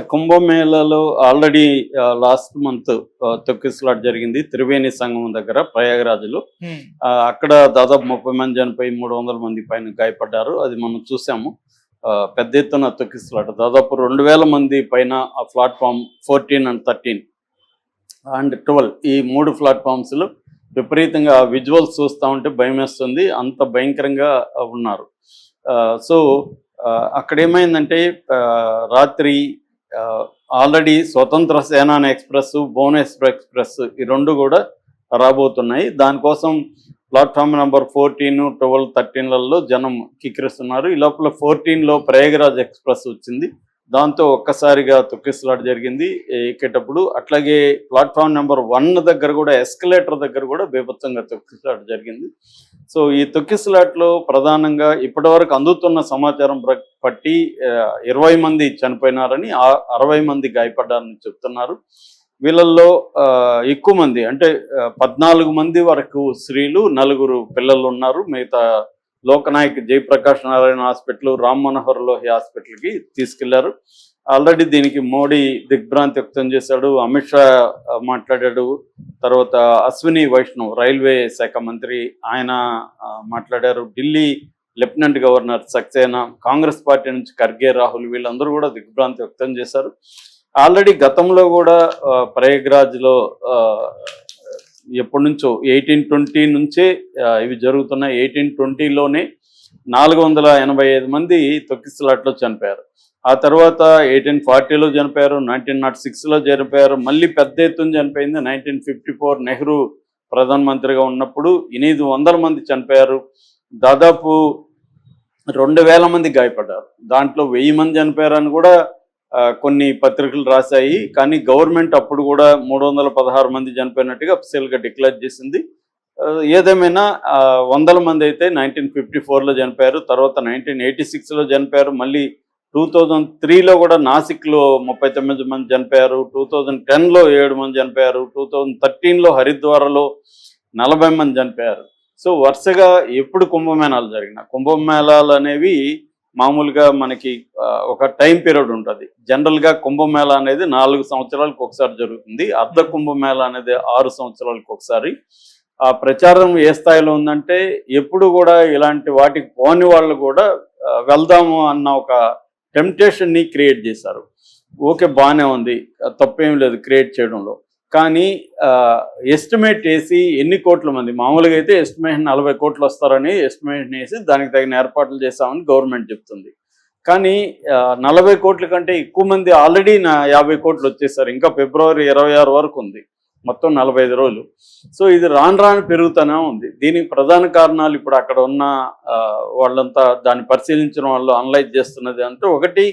కుంభమేళలో already last month తొక్కిసలాట్ జరిగింది. త్రివేణి సంగమం దగ్గర ప్రయాగరాజులో. ఆ, అక్కడ దాదాపు ముప్పై మంది చనిపోయి మూడు వందల మంది పైన గాయపడ్డారు. అది మనం చూసాము. పెద్ద ఎత్తున తొక్కిసలాట దాదాపు రెండు వేల మంది పైన ఆ platform fourteen and thirteen and twelve ఈ మూడు ప్లాట్ఫామ్స్లో విపరీతంగా విజువల్స్ చూస్తూ ఉంటే భయం వేస్తుంది. అంత భయంకరంగా ఉన్నారు. సో అక్కడ ఏమైందంటే ఆ, రాత్రి ఆల్రెడీ స్వతంత్ర సేనాని ఎక్స్ప్రెస్ భువనేశ్వర్ ఎక్స్ప్రెస్ ఈ రెండు కూడా రాబోతున్నాయి. దానికోసం ప్లాట్ఫామ్ నెంబర్ ఫోర్టీన్ ట్వెల్వ్ థర్టీన్లలో జనం కిక్కిరిస్తున్నారు. ఈ లోపల ఫోర్టీన్లో ప్రయాగరాజ్ ఎక్స్ప్రెస్ వచ్చింది. దాంతో ఒక్కసారిగా తొక్కిసలాట జరిగింది. ఎక్కేటప్పుడు అట్లాగే ప్లాట్ఫామ్ నెంబర్ వన్ దగ్గర కూడా ఎస్కలేటర్ దగ్గర కూడా బీభత్సంగా తొక్కిసలాట జరిగింది. సో ఈ తొక్కిసలాట్లో ప్రధానంగా ఇప్పటివరకు అందుతున్న సమాచారం పట్టి ఇరవై మంది చనిపోయినారని ఆ- అరవై మంది గాయపడ్డారని చెప్తున్నారు. వీళ్ళల్లో ఎక్కువ మంది అంటే పద్నాలుగు మంది వరకు స్త్రీలు నలుగురు పిల్లలు ఉన్నారు మిగతా లోకనాయక్ జయప్రకాష్ నారాయణ హాస్పిటల్ రామ్ మనోహర్ లోహి హాస్పిటల్కి తీసుకెళ్ళారు. ఆల్రెడీ దీనికి మోడీ దిగ్భ్రాంతి వ్యక్తం చేశాడు. అమిత్ షా మాట్లాడాడు. తర్వాత అశ్విని వైష్ణవ్ రైల్వే శాఖ మంత్రి ఆయన మాట్లాడారు. Delhi lieutenant governor Saxena Congress party నుంచి ఖర్గే రాహుల్ వీళ్ళందరూ కూడా దిగ్భ్రాంతి వ్యక్తం చేశారు. ఆల్రెడీ గతంలో కూడా ప్రయాగ్రాజ్లో ఎప్పటి నుంచో ఎయిటీన్ ట్వంటీ నుంచే ఇవి జరుగుతున్నాయి. ఎయిటీన్ ట్వంటీలోనే నాలుగు వందల ఎనభై ఐదు మంది తొక్కిసలాట్లో చనిపోయారు. ఆ తర్వాత ఎయిటీన్ ఫార్టీలో చనిపోయారు నైన్టీన్ నాట్ సిక్స్లో చనిపోయారు. మళ్ళీ పెద్ద ఎత్తున చనిపోయింది నైన్టీన్ ఫిఫ్టీ ఫోర్ నెహ్రూ ప్రధానమంత్రిగా ఉన్నప్పుడు ఎనిమిది వందల మంది చనిపోయారు. దాదాపు రెండు వేల మంది గాయపడ్డారు. దాంట్లో వెయ్యి మంది చనిపోయారని కూడా కొన్ని పత్రికలు రాశాయి. కానీ గవర్నమెంట్ అప్పుడు కూడా మూడు వందల పదహారు మంది చనిపోయినట్టుగా అఫీషియల్గా డిక్లేర్ చేసింది. ఏదేమైనా వందల మంది అయితే నైన్టీన్ ఫిఫ్టీ ఫోర్లో చనిపోయారు. తర్వాత నైన్టీన్ ఎయిటీ సిక్స్లో చనిపోయారు. మళ్ళీ టూ థౌజండ్ త్రీలో కూడా నాసిక్లో ముప్పై తొమ్మిది మంది చనిపోయారు. టూ థౌజండ్ టెన్లో ఏడు మంది చనిపోయారు. టూ థౌజండ్ థర్టీన్లో హరిద్వార్లో నలభై మంది చనిపోయారు. సో వరుసగా ఎప్పుడు కుంభమేళాలు జరిగిన కుంభమేళాలు అనేవి మామూలుగా మనకి ఒక టైం పీరియడ్ ఉంటుంది. జనరల్గా కుంభమేళ అనేది నాలుగు సంవత్సరాలకు ఒకసారి జరుగుతుంది. అర్ధ కుంభమేళ అనేది ఆరు సంవత్సరాలకు ఒకసారి. ఆ ప్రచారం ఏ స్థాయిలో ఉందంటే ఎప్పుడు కూడా ఇలాంటి వాటికి పోని వాళ్ళు కూడా వెళ్దాము అన్న ఒక టెంప్టేషన్ని క్రియేట్ చేశారు. ఓకే బాగానే ఉంది. తప్పేం లేదు క్రియేట్ చేయడంలో. కానీ ఎస్టిమేట్ వేసి ఎన్ని కోట్ల మంది మామూలుగా అయితే ఎస్టిమేషన్ నలభై కోట్లు వస్తారని ఎస్టిమేషన్ వేసి దానికి తగిన ఏర్పాట్లు చేస్తామని గవర్నమెంట్ చెప్తుంది. కానీ నలభై కోట్ల కంటే ఎక్కువ మంది ఆల్రెడీ నా యాభై కోట్లు వచ్చేసారు. ఇంకా ఫిబ్రవరి ఇరవై ఆరు వరకు ఉంది. మొత్తం నలభై ఐదు రోజులు. సో ఇది రాను రాను పెరుగుతూనే ఉంది. దీనికి ప్రధాన కారణాలు ఇప్పుడు అక్కడ ఉన్న వాళ్ళంతా దాన్ని పరిశీలించిన వాళ్ళు అనలైజ్ చేస్తున్నది అంటే ఒకటి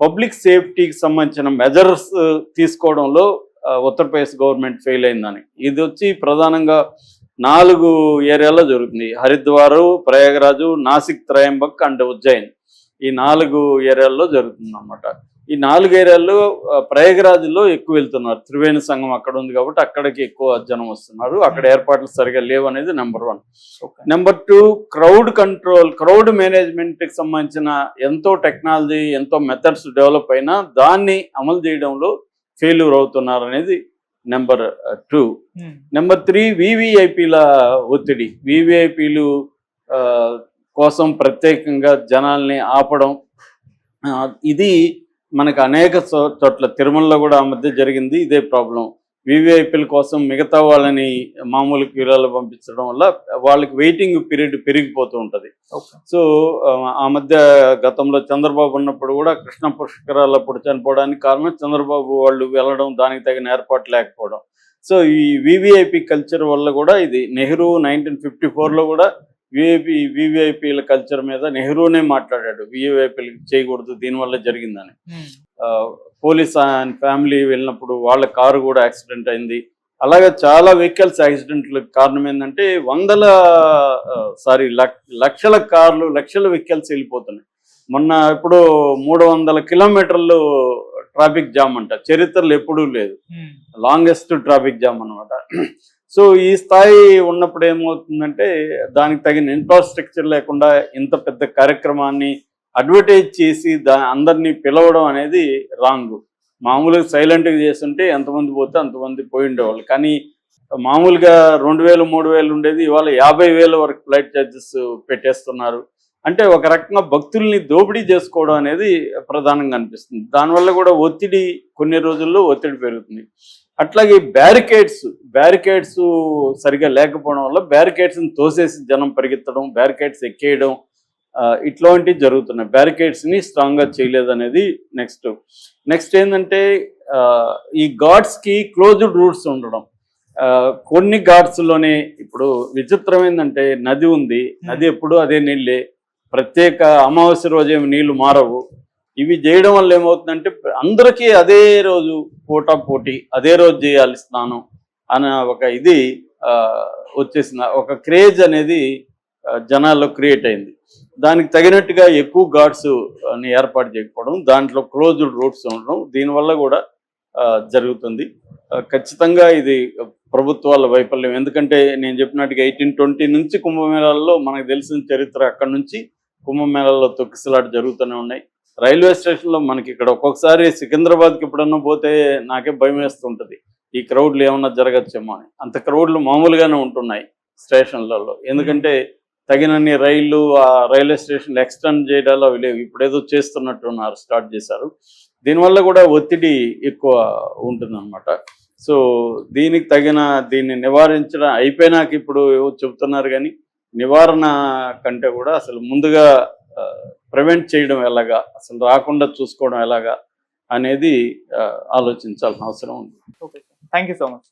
పబ్లిక్ సేఫ్టీకి సంబంధించిన మెజర్స్ తీసుకోవడంలో ఉత్తరప్రదేశ్ గవర్నమెంట్ ఫెయిల్ అయిందని. ఇది వచ్చి ప్రధానంగా నాలుగు ఏరియాలో జరుగుతుంది. హరిద్వారు ప్రయాగరాజు నాసిక్ త్రయంబక్ అండ్ ఉజ్జయిన్. ఈ నాలుగు ఏరియాల్లో జరుగుతుంది అనమాట ఈ నాలుగు ఏరియాల్లో ప్రయాగరాజులో ఎక్కువ వెళ్తున్నారు. త్రివేణి సంఘం అక్కడ ఉంది కాబట్టి అక్కడికి ఎక్కువ జనం వస్తున్నారు. అక్కడ ఏర్పాట్లు సరిగా లేవు అనేది number one. Number two crowd control crowd మేనేజ్మెంట్కి సంబంధించిన ఎంతో టెక్నాలజీ ఎంతో మెథడ్స్ డెవలప్ అయినా దాన్ని అమలు చేయడంలో ఫెయిల్యూర్ అవుతున్నారు అనేది నెంబర్ టూ. నెంబర్ త్రీ వివిఐపీల ఒత్తిడి. వివిఐపీలు కోసం ప్రత్యేకంగా జనాల్ని ఆపడం ఇది మనకు అనేక చో- చోట్ల తిరుమలలో కూడా ఆ మధ్య జరిగింది. ఇదే ప్రాబ్లం. వివిఐపీల కోసం మిగతా వాళ్ళని మామూలు క్యూరాలు పంపించడం వల్ల వాళ్ళకి వెయిటింగ్ పీరియడ్ పెరిగిపోతూ ఉంటుంది. సో ఆ, ఆ మధ్య గతంలో చంద్రబాబు ఉన్నప్పుడు కూడా కృష్ణ పుష్కరాలు అప్పుడు చనిపోవడానికి కారణం చంద్రబాబు వాళ్ళు వెళ్ళడం దానికి తగిన ఏర్పాటు లేకపోవడం. సో ఈ వివిఐపి కల్చర్ వల్ల కూడా ఇది నెహ్రూ నైన్టీన్ ఫిఫ్టీ ఫోర్లో కూడా విఐపి వివిఐపీల కల్చర్ మీద నెహ్రూనే మాట్లాడాడు. వివిఐపీలు చేయకూడదు దీనివల్ల జరిగిందని. ఆ, పోలీస్ అండ్ ఫ్యామిలీ వెళ్ళినప్పుడు వాళ్ళ కారు కూడా యాక్సిడెంట్ అయింది. అలాగే చాలా వెహికల్స్ యాక్సిడెంట్లకు కారణం ఏంటంటే వందల సారీ లక్షల కార్లు లక్షల వెహికల్స్ వెళ్ళిపోతున్నాయి. మొన్న ఇప్పుడు మూడు వందల కిలోమీటర్లు ట్రాఫిక్ జామ్ అంట. చరిత్రలో ఎప్పుడూ లేదు. లాంగెస్ట్ ట్రాఫిక్ జామ్ అన్నమాట. సో ఈ స్థాయి ఉన్నప్పుడు ఏమవుతుందంటే దానికి తగిన ఇన్ఫ్రాస్ట్రక్చర్ లేకుండా ఇంత పెద్ద కార్యక్రమాన్ని అడ్వర్టైజ్ చేసి దా అందరినీ పిలవడం అనేది రాంగ్ మామూలుగా సైలెంట్గా చేస్తుంటే ఎంతమంది పోతే అంతమంది పోయి ఉండేవాళ్ళు. కానీ మామూలుగా రెండు వేలు మూడు వేలు ఉండేది ఇవాళ యాభై వేల వరకు ఫ్లైట్ ఛార్జెస్ పెట్టేస్తున్నారు. అంటే ఒక రకంగా భక్తుల్ని దోపిడీ చేసుకోవడం అనేది ప్రధానంగా అనిపిస్తుంది. దానివల్ల కూడా ఒత్తిడి కొన్ని రోజుల్లో ఒత్తిడి పెరుగుతుంది. అట్లాగే బ్యారికేడ్స్ బ్యారికేడ్స్ సరిగా లేకపోవడం వల్ల బ్యారికేడ్స్ని తోసేసి జనం పరిగెత్తడం బ్యారికేడ్స్ ఎక్కేయడం ఇట్లాంటివి జరుగుతున్నాయి. బ్యారికేడ్స్ని స్ట్రాంగ్గా చేయలేదనేది నెక్స్ట్ నెక్స్ట్ ఏంటంటే ఈ ఘాట్స్కి క్లోజ్డ్ రూట్స్ ఉండడం. ఆ, కొన్ని ఘాట్స్లోనే ఇప్పుడు విచిత్రం ఏంటంటే నది ఉంది. నది ఎప్పుడు అదే నీళ్ళే. ప్రత్యేక అమావాస్య రోజు ఏమి నీళ్ళు మారవు. ఇవి చేయడం వల్ల ఏమవుతుందంటే అందరికీ అదే రోజు పోటా పోటీ అదే రోజు చేయాలి స్నానం అన్న ఒక ఇది వచ్చేసిన వచ్చేసింది. ఒక క్రేజ్ అనేది జనాల్లో క్రియేట్ అయింది. దానికి తగినట్టుగా ఎక్కువ గాడ్స్ని ఏర్పాటు చేయకపోవడం దాంట్లో క్లోజ్డ్ రూట్స్ ఉండడం దీనివల్ల కూడా జరుగుతుంది. ఖచ్చితంగా ఇది ప్రభుత్వాల వైఫల్యం. ఎందుకంటే నేను చెప్పినట్టుగా ఎయిటీన్ ట్వంటీ నుంచి కుంభమేళాల్లో మనకు తెలిసిన చరిత్ర అక్కడ నుంచి కుంభమేళాల్లో తొక్కిసలాట జరుగుతూనే ఉన్నాయి. రైల్వే స్టేషన్లో మనకి ఇక్కడ ఒక్కొక్కసారి సికింద్రాబాద్కి ఎప్పుడన్నా పోతే నాకే భయం వేస్తుంటుంది. ఈ క్రౌడ్లు ఏమన్నా జరగచ్చేమో అని. అంత క్రౌడ్లు మామూలుగానే ఉంటున్నాయి స్టేషన్లలో. ఎందుకంటే తగినన్ని రైళ్ళు ఆ రైల్వే స్టేషన్లు ఎక్స్టెండ్ చేయడాలు అవి లేవు. ఇప్పుడు ఏదో చేస్తున్నట్టున్నారు స్టార్ట్ చేశారు. దీనివల్ల కూడా ఒత్తిడి ఎక్కువ ఉంటుందన్నమాట. సో దీనికి తగిన దీన్ని నివారించడం అయిపోయినాక ఇప్పుడు చెబుతున్నారు కానీ నివారణ కంటే కూడా అసలు ముందుగా ప్రివెంట్ చేయడం ఎలాగా అసలు రాకుండా చూసుకోవడం ఎలాగా అనేది ఆలోచించాల్సిన అవసరం ఉంది. Okay thank you so much